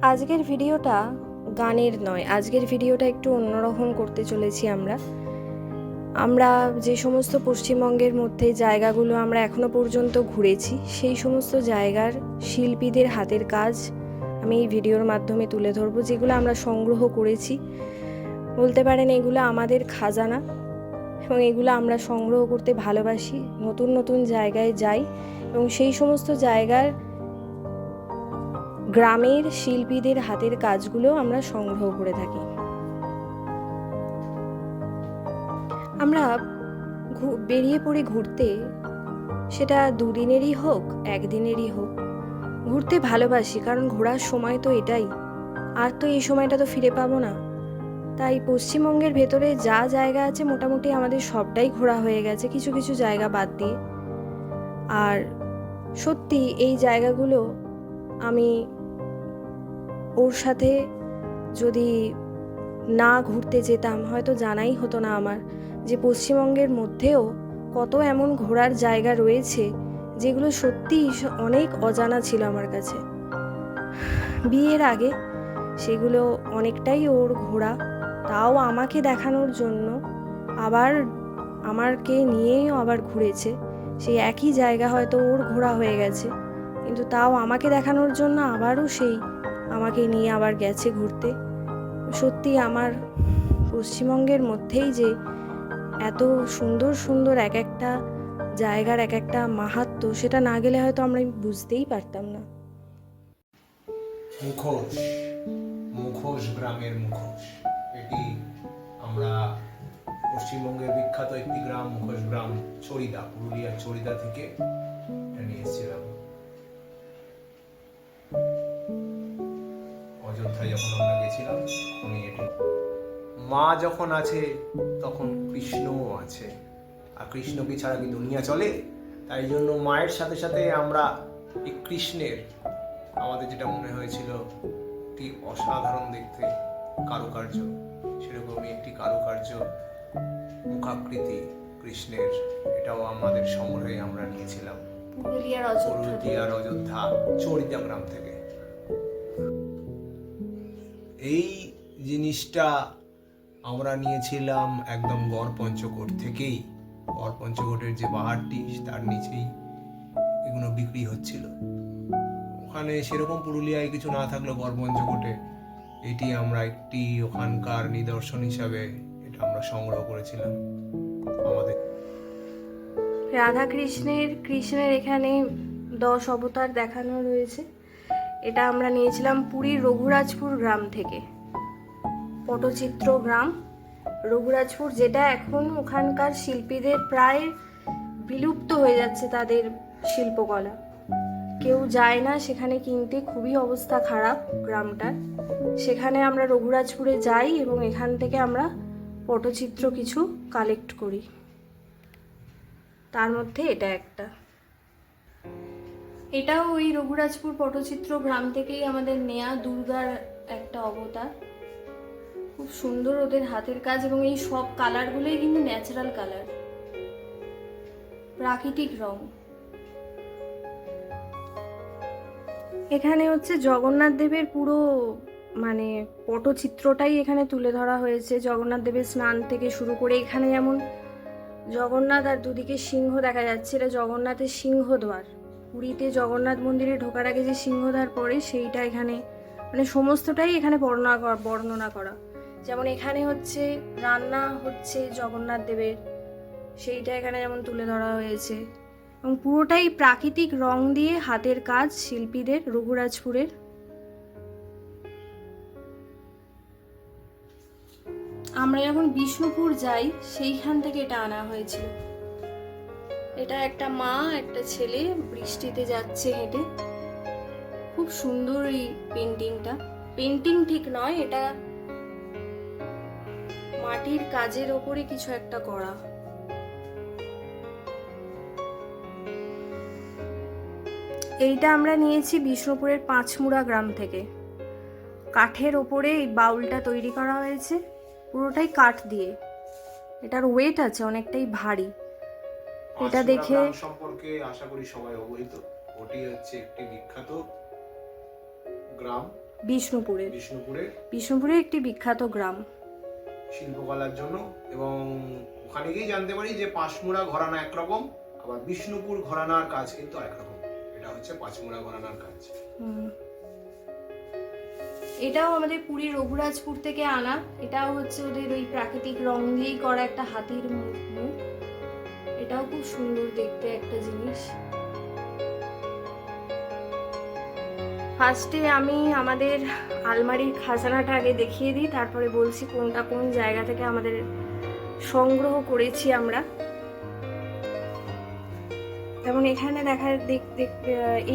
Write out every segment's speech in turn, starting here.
আজকের ভিডিওটা গানের নয়, আজকের ভিডিওটা একটু অন্যরকম করতে চলেছি আমরা। আমরা যে সমস্ত পশ্চিমবঙ্গের মধ্যে জায়গাগুলো আমরা এখনও পর্যন্ত ঘুরেছি, সেই সমস্ত জায়গার শিল্পীদের হাতের কাজ আমি এই ভিডিওর মাধ্যমে তুলে ধরবো, যেগুলো আমরা সংগ্রহ করেছি। বলতে পারেন এগুলো আমাদের খাজানা এবং এগুলো আমরা সংগ্রহ করতে ভালোবাসি, নতুন নতুন জায়গায় যাই এবং সেই সমস্ত জায়গার গ্রামের শিল্পীদের হাতের কাজগুলো আমরা সংগ্রহ করে থাকি। আমরা বেরিয়ে পড়ি ঘুরতে, সেটা দুদিনেরই হোক, একদিনেরই হোক। ঘুরতে ভালোবাসি, কারণ ঘোরার সময় তো এটাই। আর তো এই সময়টা তো ফিরে পাবো না। তাই পশ্চিমবঙ্গের ভেতরে যা জায়গা আছে মোটামুটি আমাদের সবটাই ঘোরা হয়ে গেছে, কিছু কিছু জায়গা বাদ দিয়ে। আর সত্যি এই জায়গাগুলো আমি ওর সাথে যদি না ঘুরতে যেতাম, হয়তো জানাই হতো না আমার যে পশ্চিমবঙ্গের মধ্যেও কত এমন ঘোরার জায়গা রয়েছে যেগুলো সত্যিই অনেক অজানা ছিল আমার কাছে। বিয়ের আগে সেগুলো অনেকটাই ওর ঘোরা, তাও আমাকে দেখানোর জন্য আবার আমাকে নিয়েও আবার ঘুরেছে। সেই একই জায়গা হয়তো ওর ঘোরা হয়ে গেছে, কিন্তু তাও আমাকে দেখানোর জন্য আবারও সেই আমাকে নিয়ে আবার গেছে ঘুরতে। সত্যি আমার পশ্চিমবঙ্গের মধ্যেই যে এত সুন্দর সুন্দর এক একটা জায়গার এক একটা মাহাত্ম্য সেটা না গেলে হয়তো আমরা বুঝতেই পারতাম না। মুখোশ মুখোশ গ্রামের মুখোশ। এটি আমরা পশ্চিমবঙ্গের বিখ্যাত একটি গ্রাম, মুখোশ গ্রাম চরিদা পুরুলিয়ার চরিদা থেকে এটা নিয়ে এসেছিলাম। মা যখন আছে তখন কৃষ্ণও আছে। আর কৃষ্ণকে ছাড়া কি দুনিয়া চলে? তাই জন্য মায়ের সাথে সাথে আমরা এই কৃষ্ণের আমাদের যেটা মনে হয়েছিল একটি অসাধারণ দেখতে কারুকার্য। সেরকমই একটি কারুকার্য মুখাকৃতি কৃষ্ণের। এটাও আমাদের সংগ্রহে আমরা নিয়েছিলাম। পুরুলিয়ার অযোধ্যা চরিদা গ্রাম থেকে। এই জিনিসটা আমরা নিয়েছিলাম একদম গড় পঞ্চকোট থেকেই। গড় পঞ্চকোটের যে পাহাড়টি, তার নিচেই এগুলো বিক্রি হচ্ছিল। ওখানে সেরকম পুরুলিয়ায় কিছু না থাকলেও গড় পঞ্চকোটে এটি আমরা একটি ওখানকার নিদর্শন হিসাবে এটা আমরা সংগ্রহ করেছিলাম। আমাদের রাধা কৃষ্ণের কৃষ্ণের এখানে দশ অবতার দেখানো রয়েছে। এটা আমরা নিয়েছিলাম পুরীর রঘুরাজপুর গ্রাম থেকে। পটচিত্র গ্রাম রঘুরাজপুর, যেটা এখন ওখানকার শিল্পীদের প্রায় বিলুপ্ত হয়ে যাচ্ছে তাদের শিল্পকলা। কেউ যায় না, সেখানে কিনতে খুবই অবস্থা খারাপ গ্রামটার। সেখানে আমরা রঘুরাজপুরে যাই এবং এখান থেকে আমরা পটচিত্র কিছু কালেক্ট করি। তার মধ্যে এটা একটা। এটাও ওই রঘুরাজপুর পটচিত্র গ্রাম থেকেই আমাদের নেয়া দুর্গার একটা অবতার। খুব সুন্দর ওদের হাতের কাজ এবং এই সব কালারগুলোই কিন্তু ন্যাচারাল কালার প্রাকৃতিক রং। এখানে হচ্ছে জগন্নাথ দেবের পুরো মানে পটচিত্রটাই এখানে তুলে ধরা হয়েছে। জগন্নাথ দেবের স্নান থেকে শুরু করে এখানে যেমন জগন্নাথ আর দুদিকে সিংহ দেখা যাচ্ছে, এটা জগন্নাথের সিংহদ্বার। পুরীতে জগন্নাথ মন্দিরে ঢোকার আগে যে সিংহদ্বার পড়ে, সেইটা এখানে মানে সমস্তটাই এখানে বর্ণনা বর্ণনা করা। যেমন এখানে হচ্ছে রান্না হচ্ছে জগন্নাথ দেবের। সেইটা এখানে যেমন তুলে ধরা হয়েছে। এবং পুরোটাই প্রাকৃতিক রং দিয়ে হাতের কাজ শিল্পীদের রঘুরাজপুরের। আমরা যখন বিষ্ণুপুর যাই, সেইখান থেকে এটা আনা হয়েছিল এটা একটা মা, একটা ছেলে বৃষ্টিতে যাচ্ছে হেঁটে। খুব সুন্দর এই পেন্টিংটা পেন্টিং ঠিক নয়, এটা মাটির কাজের ওপরে কিছু একটা করা। এইটা আমরা নিয়েছি বিষ্ণুপুরের পাঁচমুড়া গ্রাম থেকে। কাঠের ওপরে এই বাউলটা তৈরি করা হয়েছে। পুরোটাই কাঠ দিয়ে। এটার ওয়েট আছে অনেকটাই ভারী। এটা দেখে সম্পর্কে আশা করি সবাই অবহিত। ওটি হচ্ছে একটি বিখ্যাত গ্রাম। বিষ্ণুপুরের বিষ্ণুপুরে। বিষ্ণুপুরের একটি বিখ্যাত গ্রাম। শিল্পকলার জন্য এবং ওখানে গিয়ে জানতে পারি যে পাঁচমুড়া ঘরানা একরকম, আবার বিষ্ণুপুর ঘরানার কাজ কিন্তু একরকম এটা হচ্ছে পাঁচমুড়া ঘরানার কাজ। এটাও আমাদের পুরীর রঘুরাজপুর থেকে আনা এটাও হচ্ছে ওদের ওই প্রাকৃতিক রং দিয়েই করা একটা হাতির মুখ। এটাও খুব সুন্দর দেখতে একটা জিনিস ফার্স্টে আমি আমাদের আলমারির খাজানাটা আগে দেখিয়ে দিই, তারপরে বলছি কোনটা কোন জায়গা থেকে আমাদের সংগ্রহ করেছি আমরা। যেমন এখানে দেখা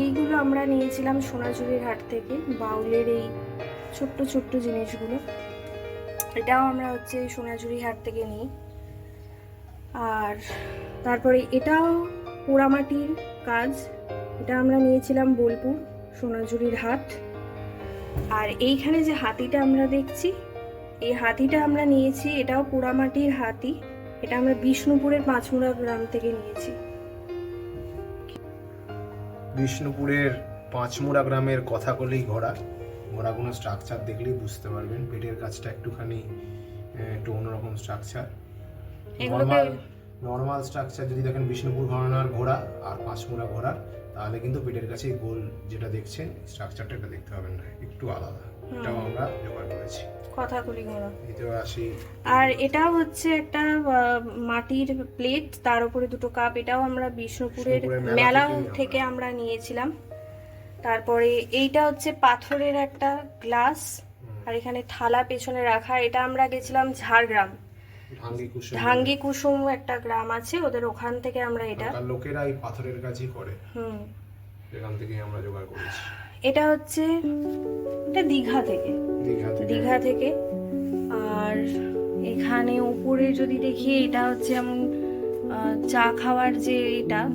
এইগুলো আমরা নিয়েছিলাম সোনাঝুরির হাট থেকে, বাউলের এই ছোট্ট ছোট্ট জিনিসগুলো। এটাও আমরা হচ্ছে সোনাঝুরি হাট থেকে নিই। আর তারপরে এটাও পোড়ামাটির কাজ, এটা আমরা নিয়েছিলাম বোলপুর। সোনাঝুরির হাট আর এইখানে যে হাতিটা আমরা দেখছি এই হাতিটা আমরা নিয়েছি এটাও পোড়ামাটির হাতি। এটা আমরা বিষ্ণুপুরের পাঁচমুড়া গ্রাম থেকে নিয়েছি। বিষ্ণুপুরের পাঁচমুড়া গ্রামের কথা বলেই ঘোড়া। ঘোড়া কোনো স্ট্রাকচার দেখলেই বুঝতে পারবেন। পেটের কাজটা একটুখানি একটু অন্যরকম স্ট্রাকচার নর্মাল নর্মাল স্ট্রাকচার যদি দেখেন বিষ্ণুপুর ঘরানার ঘোড়া আর পাঁচমুড়া ঘোড়া। তাহলে কিন্তু পেটের কাছে গোল যেটা দেখছেন স্ট্রাকচারটা এটা দেখতে পাবেন না একটু আলাদা। এটাও আমরা জোগাড় করেছি। কথাগুলি আসি। আর এটাও হচ্ছে একটা মাটির প্লেট তার উপরে দুটো কাপ এটাও আমরা বিষ্ণুপুরের মেলা থেকে আমরা নিয়েছিলাম। তারপরে এইটা হচ্ছে পাথরের একটা গ্লাস আর এখানে থালা পেছনে রাখা এটা আমরা গেছিলাম ঝাড়গ্রাম। ঢাঙ্গি কুসুম একটা গ্রাম আছে ওদের ওখান থেকে আমরা এটা লোকেরা এই পাথরের কাজই করে। হুম। সেখান থেকেই আমরা জোগাড় করেছি। এটা হচ্ছে এটা দীঘা থেকে। দীঘা থেকে। আর এখানে উপরে যদি দেখি এটা হচ্ছে এমন চা খাওয়ার যে এটা।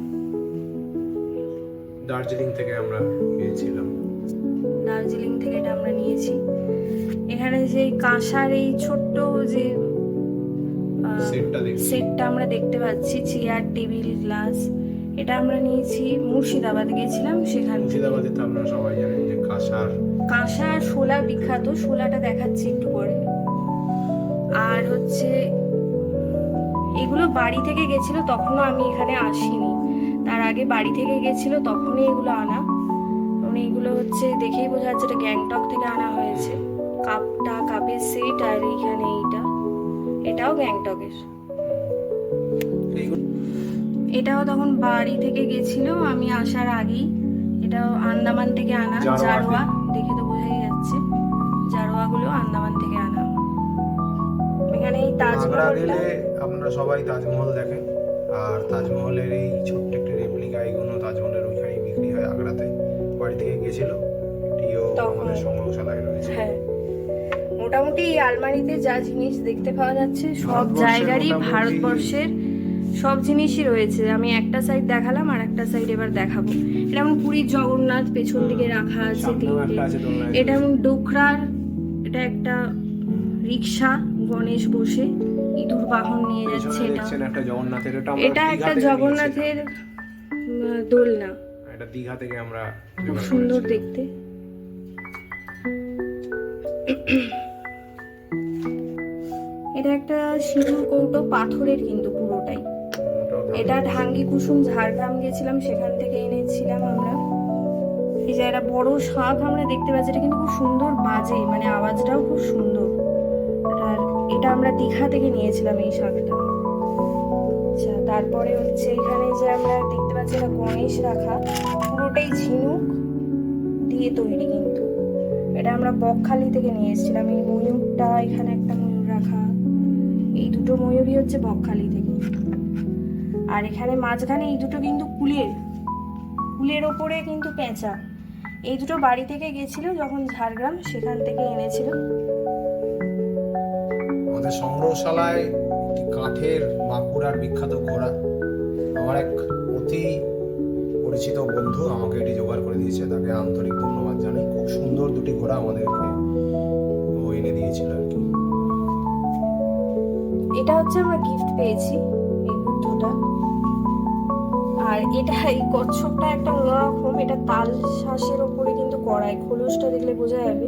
দার্জিলিং থেকে আমরা পেয়েছিলাম দার্জিলিং থেকে এটা আমরা নিয়েছি। এখানে যে কাঁসার এই ছোট্ট যে সেটটা আমরা দেখতে পাচ্ছি চেয়ার টেবিল গ্লাস। এটা আমরা নিয়েছি মুর্শিদাবাদ গেছিলাম সেখান মুর্শিদাবাদে তো আপনারা সবাই জানেন যে কাঁসার। কাঁসা আর শোলা বিখ্যাত শোলাটা দেখাচ্ছি একটু পরে। আর হচ্ছে এগুলো বাড়ি থেকে গেছিল তখনও আমি এখানে আসিনি। তার আগে বাড়ি থেকে গেছিল তখনই এগুলো আনা। কারণ এগুলো হচ্ছে দেখেই বোঝা যাচ্ছে এটা গ্যাংটক থেকে আনা হয়েছে। কাপটা কাপের সেট আর এইখানে এইটা। এটাও গ্যাংটকের। এটাও তখন বাড়ি থেকে গেছিল আমি আসার আগেই। এটাও আন্দামান থেকে আনা জারোয়া দেখে তো বোঝাই যাচ্ছে। জারোয়াগুলো আন্দামান থেকে আনা। এখানে এই গেলে আপনারা সবাই তাজমহল দেখেন আর তাজমহলের এই ছোট্ট একটা রেপ্লিকা এইগুলো তাজমহলের ওইখানেই বিক্রি হয় আগ্রাতে। বাড়ি থেকে গেছিল এটিও। আমাদের সংগ্রহশালায় রয়েছে। হ্যাঁ। মোটামুটি এই আলমারিতে যা জিনিস দেখতে পাওয়া যাচ্ছে সব জায়গারই ভারতবর্ষের সব জিনিসই রয়েছে। আমি একটা সাইড দেখালাম আর একটা সাইড এবার দেখাবো। এটা যেমন পুরীর জগন্নাথ পেছন দিকে রাখা আছে তিনটে। এটা যেমন ডোকরার এটা একটা রিক্সা গণেশ বসে ইঁদুর বাহন নিয়ে যাচ্ছে এটা। দেখছেন একটা জগন্নাথের এটা একটা জগন্নাথের দোলনা। এটা দীঘা থেকে আমরা খুব সুন্দর দেখতে। এটা একটা সিঁদুর কৌটো পাথরের কিন্তু পুরোটাই। এটা ঢাঙ্গি কুসুম ঝাড়গ্রাম গেছিলাম, সেখান থেকে এনেছিলাম আমরা। এই যে একটা বড় শাঁখ আমরা দেখতে পাচ্ছি, এটা কিন্তু খুব সুন্দর বাজে মানে আওয়াজটাও খুব সুন্দর। আর এটা আমরা দীঘা থেকে নিয়েছিলাম এই শাঁখটা আচ্ছা তারপরে হচ্ছে এখানে যে আমরা দেখতে পাচ্ছি একটা গণেশ রাখা, পুরোটাই ঝিনুক দিয়ে তৈরি কিন্তু। এটা আমরা বকখালি থেকে নিয়ে এসেছিলাম, এই ময়ূরটা এখানে একটা ময়ূর রাখা। এই দুটো ময়ূরই হচ্ছে বকখালি থেকে। আর এখানে মাঝখানে এই দুটো কিন্তু কুলের কুলের ওপরে কিন্তু পেঁচা। এই দুটো বাড়ি থেকে গেছিল যখন ঝাড়গ্রাম, সেখান থেকে এনেছিল। আমাদের সংগ্রহশালায় কাঠের বাঁকুড়ার বিখ্যাত ঘোড়া। আমার এক অতি পরিচিত বন্ধু আমাকে এটি জোগাড় করে দিয়েছে, তাকে আন্তরিক ধন্যবাদ জানাই। খুব সুন্দর দুটি ঘোড়া আমাদেরকে এনে দিয়েছিল আর কি। এটা হচ্ছে আমরা গিফট পেয়েছি, এই বুদ্ধটা আর এটা, এই কচ্ছপটা একটা অন্যরকম, এটা তাল শ্বাসের ওপরে কিন্তু করা এই খোলসটা দেখলে বোঝা যাবে।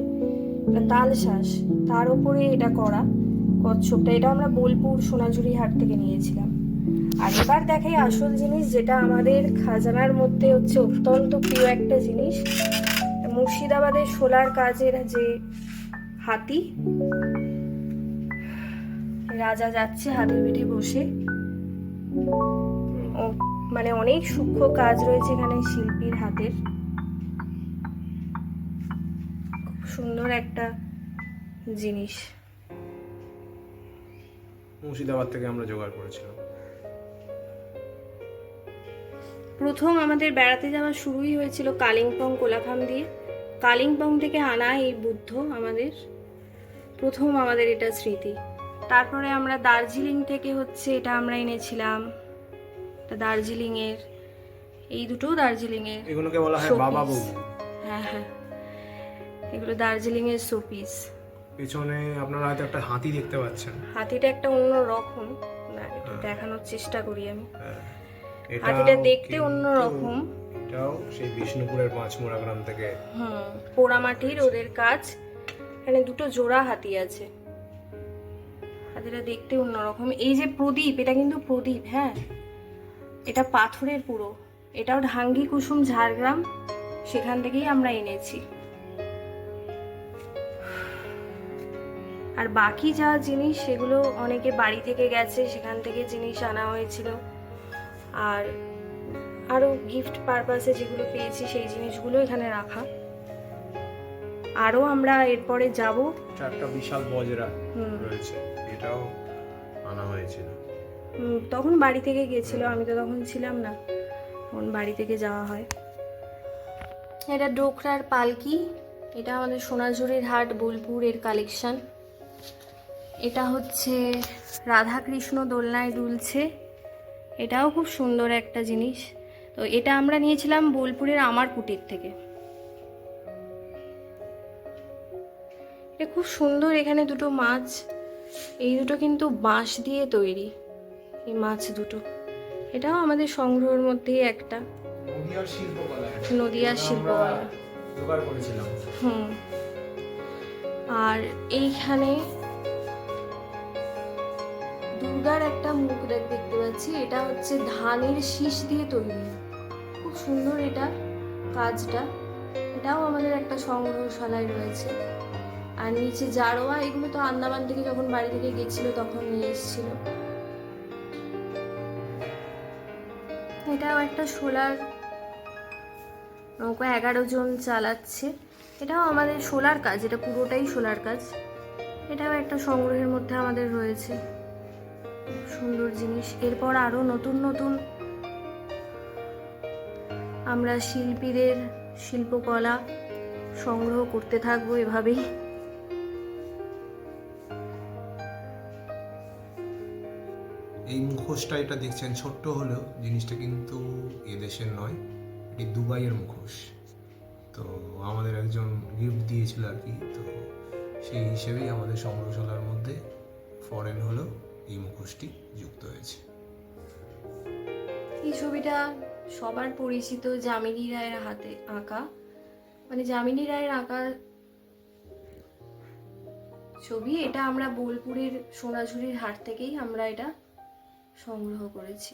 তাল শ্বাস তার ওপরে এটা করা কচ্ছপটা। এটা আমরা বোলপুর সোনাঝুরি হাট থেকে নিয়েছিলাম। আর এবার দেখাই আসল জিনিস, যেটা আমাদের খাজানার মধ্যে হচ্ছে অত্যন্ত প্রিয় একটা জিনিস। মুর্শিদাবাদের সোলার কাজের যে হাতি রাজা যাচ্ছে হাতির পিঠে বসে। ও মানে অনেক সূক্ষ্ম কাজ রয়েছে এখানে শিল্পীর হাতের। খুব সুন্দর একটা জিনিস। মুর্শিদাবাদ থেকে আমরা জোগাড় করেছিলাম। প্রথম আমাদের বেড়াতে যাওয়া শুরুই হয়েছিল কালিম্পং কোলাখাম দিয়ে। কালিম্পং থেকে আনা এই বুদ্ধ আমাদের প্রথম আমাদের এটা স্মৃতি। তারপরে আমরা দার্জিলিং থেকে হচ্ছে এটা আমরা এনেছিলাম। দার্জিলিংয়ের এই দুটো দার্জিলিংয়ের এগুলোকে বলা হয় বাবা বউ। হ্যাঁ হ্যাঁ। এগুলো দার্জিলিংয়ের শোপিস পেছনে আপনারা হয়তো একটা হাতি দেখতে পাচ্ছেন। হাতিটা একটা অন্য রকম না একটু দেখানোর চেষ্টা করি আমি। হ্যাঁ। হাতিটা দেখতে অন্য রকম এটাও সেই বিষ্ণুপুরের পাঁচমোড়া গ্রাম থেকে হুম পোড়ামাটির ওদের কাজ। এখানে দুটো জোড়া হাতি আছে। হাতিটা দেখতে অন্যরকম। এই যে প্রদীপ, এটা কিন্তু প্রদীপ হ্যাঁ? এটা পাথরের পুরো। এটাও ঢাঙ্গি, কুসুম, ঝাড়গ্রাম, সেখান থেকেই আমরা এনেছি। আর বাকি যা জিনিস, সেগুলো অনেকে বাড়ি থেকে গেছে, সেখান থেকে জিনিস আনা হয়েছিল। আর আরও গিফট পারপাসে যেগুলো পেয়েছি, সেই জিনিসগুলো এখানে রাখা। আরও আমরা এরপরে যাব। চারটা বিশাল বজরা। রয়েছে এটাও আনা হয়েছিল। তখন বাড়ি থেকে গেছিল আমি তো তখন ছিলাম না। তখন বাড়ি থেকে যাওয়া হয়। এটা ডোকরার পালকি এটা আমাদের সোনাঝুরির হাট বোলপুরের কালেকশন। এটা হচ্ছে রাধাকৃষ্ণ দোলনায় দুলছে। এটাও খুব সুন্দর একটা জিনিস। তো এটা আমরা নিয়েছিলাম বোলপুরের আমার কুটির থেকে। এটা খুব সুন্দর এখানে দুটো মাছ। এই দুটো কিন্তু বাঁশ দিয়ে তৈরি এই মাছ দুটো। এটাও আমাদের সংগ্রহের মধ্যেই একটা। নদিয়ার শিল্পকলা। হুম। আর এইখানে দুর্গার একটা মুখ দেখতে পাচ্ছি। এটা হচ্ছে ধানের শীষ দিয়ে তৈরি। খুব সুন্দর এটা কাজটা। এটাও আমাদের একটা সংগ্রহশালায় রয়েছে। আর নিচে জারোয়া, এগুলো তো আন্দামান থেকে যখন বাড়ি থেকে গেছিল তখন নিয়ে এসেছিল। এটাও একটা সোলার নৌকা, এগারো জন চালাচ্ছে। এটাও আমাদের সোলার কাজ, এটা পুরোটাই সোলার কাজ। এটাও একটা সংগ্রহের মধ্যে আমাদের রয়েছে। সুন্দর জিনিস। এরপর আরও নতুন নতুন আমরা শিল্পীদের শিল্পকলা সংগ্রহ করতে থাকব এভাবেই। এই মুখোশটা এটা দেখছেন, ছোট্ট হলেও জিনিসটা কিন্তু এদেশের নয়, এটি দুবাইয়ের মুখোশ। তো আমাদের একজন গিফট দিয়েছিল আর কি, তো সেই হিসেবেই আমাদের সংগ্রহশালার মধ্যে ফরেন হলেও এই মুখোশটি যুক্ত হয়েছে। এই ছবিটা সবার পরিচিত যামিনী রায়ের হাতে আঁকা। মানে যামিনী রায়ের আঁকা ছবি, এটা আমরা বোলপুরের সোনাঝুরির হাট থেকেই আমরা এটা সংগ্রহ করেছি